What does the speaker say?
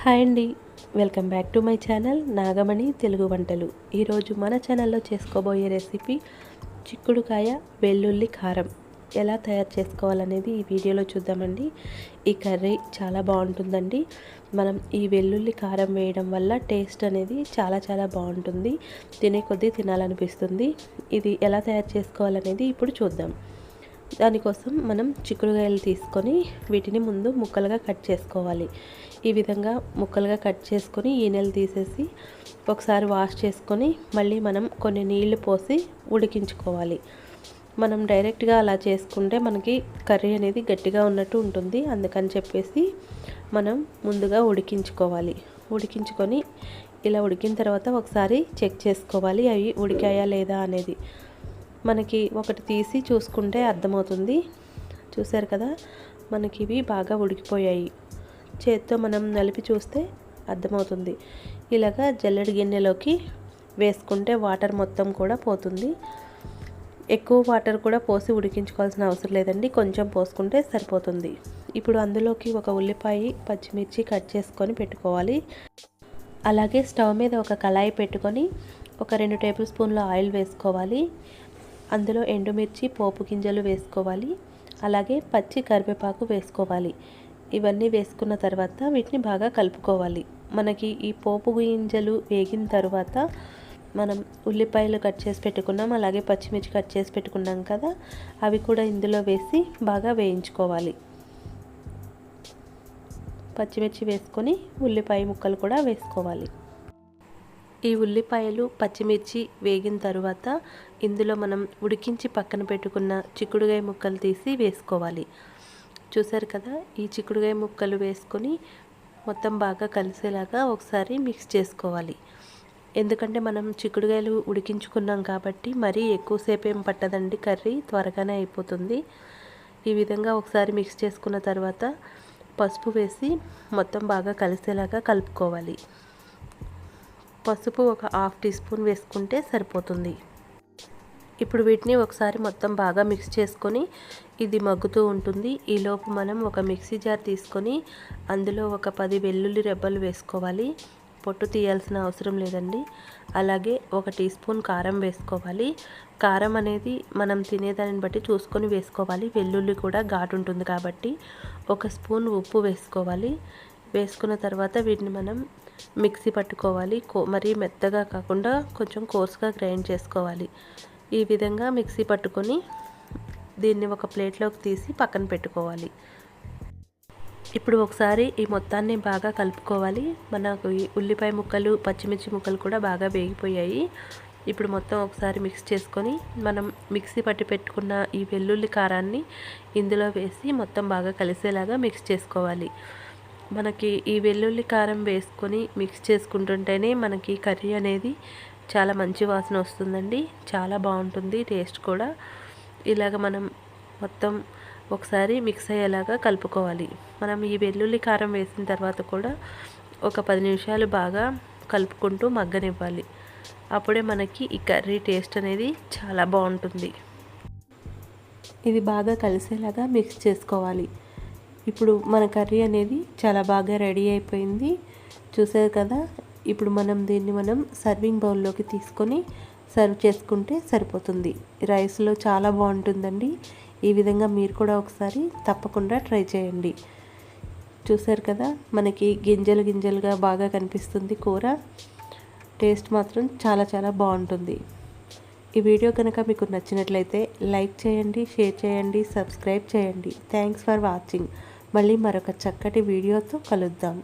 Hi అండి. Welcome back to my channel Nagamani Telugu వంటలు. ఈరోజు మన ఛానల్లో చేసుకోబోయే రెసిపీ చిక్కుడుకాయ వెల్లుల్లి కారం. ఎలా తయారు చేసుకోవాలనేది ఈ వీడియోలో చూద్దామండి. ఈ కర్రీ చాలా బాగుంటుందండి. మనం ఈ వెల్లుల్లి కారం వేయడం వల్ల టేస్ట్ అనేది చాలా చాలా బాగుంటుంది. తినే కొద్దీ తినాలనిపిస్తుంది. ఇది ఎలా తయారు చేసుకోవాలనేది ఇప్పుడు చూద్దాం. దానికోసం మనం చిక్కుడుకాయలు తీసుకొని వీటిని ముందు ముక్కలుగా కట్ చేసుకోవాలి. ఈ విధంగా ముక్కలుగా కట్ చేసుకొని ఈనెలు తీసేసి ఒకసారి వాష్ చేసుకొని మళ్ళీ మనం కొన్ని నీళ్ళు పోసి ఉడికించుకోవాలి. మనం డైరెక్ట్గా అలా చేసుకుంటే మనకి కర్రీ అనేది గట్టిగా ఉన్నట్టు ఉంటుంది. అందుకని చెప్పేసి మనం ముందుగా ఉడికించుకోవాలి. ఉడికించుకొని ఇలా ఉడికిన తర్వాత ఒకసారి చెక్ చేసుకోవాలి అవి ఉడికాయా లేదా అనేది. మనకి ఒకటి తీసి చూసుకుంటే అర్థమవుతుంది. చూసారు కదా? మనకి ఇవి బాగా ఉడికిపోయాయి. చేత్తో మనం నలిపి చూస్తే అర్థమవుతుంది. ఇలాగా జల్లెడి గిన్నెలోకి వేసుకుంటే వాటర్ మొత్తం కూడా పోతుంది. ఎక్కువ వాటర్ కూడా పోసి ఉడికించుకోవాల్సిన అవసరం లేదండి. కొంచెం పోసుకుంటే సరిపోతుంది. ఇప్పుడు అందులోకి ఒక ఉల్లిపాయ పచ్చిమిర్చి కట్ చేసుకొని పెట్టుకోవాలి. అలాగే స్టవ్ మీద ఒక కళాయి పెట్టుకొని ఒక రెండు టేబుల్ స్పూన్ల ఆయిల్ వేసుకోవాలి. అందులో ఎండుమిర్చి పోపు గింజలు వేసుకోవాలి. అలాగే పచ్చి కరివేపాకు వేసుకోవాలి. ఇవన్నీ వేసుకున్న తర్వాత వీటిని బాగా కలుపుకోవాలి. మనకి ఈ పోపు గింజలు వేగిన తర్వాత మనం ఉల్లిపాయలు కట్ చేసి పెట్టుకున్నాం. అలాగే పచ్చిమిర్చి కట్ చేసి పెట్టుకున్నాం కదా అవి కూడా ఇందులో వేసి బాగా వేయించుకోవాలి. పచ్చిమిర్చి వేసుకొని ఉల్లిపాయ ముక్కలు కూడా వేసుకోవాలి. ఈ ఉల్లిపాయలు పచ్చిమిర్చి వేగిన తర్వాత ఇందులో మనం ఉడికించి పక్కన పెట్టుకున్న చిక్కుడుగాయ ముక్కలు తీసి వేసుకోవాలి. చూసారు కదా ఈ చిక్కుడుగాయ ముక్కలు వేసుకొని మొత్తం బాగా కలిసేలాగా ఒకసారి మిక్స్ చేసుకోవాలి. ఎందుకంటే మనం చిక్కుడుగాయలు ఉడికించుకున్నాం కాబట్టి మరీ ఎక్కువసేపు ఏం పట్టదండి కర్రీ త్వరగానే అయిపోతుంది. ఈ విధంగా ఒకసారి మిక్స్ చేసుకున్న తర్వాత పసుపు వేసి మొత్తం బాగా కలిసేలాగా కలుపుకోవాలి. పసుపు ఒక హాఫ్ టీ స్పూన్ వేసుకుంటే సరిపోతుంది. ఇప్పుడు వీటిని ఒకసారి మొత్తం బాగా మిక్స్ చేసుకొని ఇది మగ్గుతూ ఉంటుంది. ఈలోపు మనం ఒక మిక్సీ జార్ తీసుకొని అందులో ఒక పది వెల్లుల్లి రెబ్బలు వేసుకోవాలి. పొట్టు తీయాల్సిన అవసరం లేదండి. అలాగే ఒక టీ స్పూన్ కారం వేసుకోవాలి. కారం అనేది మనం తినేదాన్ని బట్టి చూసుకొని వేసుకోవాలి. వెల్లుల్లి కూడా ఘాటు ఉంటుంది కాబట్టి ఒక స్పూన్ ఉప్పు వేసుకోవాలి. వేసుకున్న తర్వాత వీటిని మనం మిక్సీ పట్టుకోవాలి. కో మరీ మెత్తగా కాకుండా కొంచెం కోర్స్గా గ్రైండ్ చేసుకోవాలి. ఈ విధంగా మిక్సీ పట్టుకొని దీన్ని ఒక ప్లేట్లోకి తీసి పక్కన పెట్టుకోవాలి. ఇప్పుడు ఒకసారి ఈ మొత్తాన్ని బాగా కలుపుకోవాలి. మనకు ఈ ఉల్లిపాయ ముక్కలు పచ్చిమిర్చి ముక్కలు కూడా బాగా వేగిపోయాయి. ఇప్పుడు మొత్తం ఒకసారి మిక్స్ చేసుకొని మనం మిక్సీ పట్టి పెట్టుకున్న ఈ వెల్లుల్లి కారాన్ని ఇందులో వేసి మొత్తం బాగా కలిసేలాగా మిక్స్ చేసుకోవాలి. మనకి ఈ వెల్లుల్లి కారం వేసుకొని మిక్స్ చేసుకుంటుంటేనే మనకి కర్రీ అనేది చాలా మంచి వాసన వస్తుందండి. చాలా బాగుంటుంది టేస్ట్ కూడా. ఇలాగ మనం మొత్తం ఒకసారి మిక్స్ అయ్యేలాగా కలుపుకోవాలి. మనం ఈ వెల్లుల్లి కారం వేసిన తర్వాత కూడా ఒక పది నిమిషాలు బాగా కలుపుకుంటూ మగ్గనివ్వాలి. అప్పుడే మనకి ఈ కర్రీ టేస్ట్ అనేది చాలా బాగుంటుంది. ఇది బాగా కలిసేలాగా మిక్స్ చేసుకోవాలి. ఇప్పుడు మన కర్రీ అనేది చాలా బాగా రెడీ అయిపోయింది. చూసారు కదా? ఇప్పుడు మనం దీన్ని మనం సర్వింగ్ బౌల్లోకి తీసుకొని సర్వ్ చేసుకుంటే సరిపోతుంది. రైస్లో చాలా బాగుంటుందండి. ఈ విధంగా మీరు కూడా ఒకసారి తప్పకుండా ట్రై చేయండి. చూసారు కదా? మనకి గింజలు గింజలుగా బాగా కనిపిస్తుంది కూర. టేస్ట్ మాత్రం చాలా చాలా బాగుంటుంది. ఈ వీడియో కనుక మీకు నచ్చినట్లయితే లైక్ చేయండి షేర్ చేయండి సబ్స్క్రైబ్ చేయండి. Thanks for watching. మళ్ళీ మరొక చక్కటి వీడియోతో కలుద్దాం.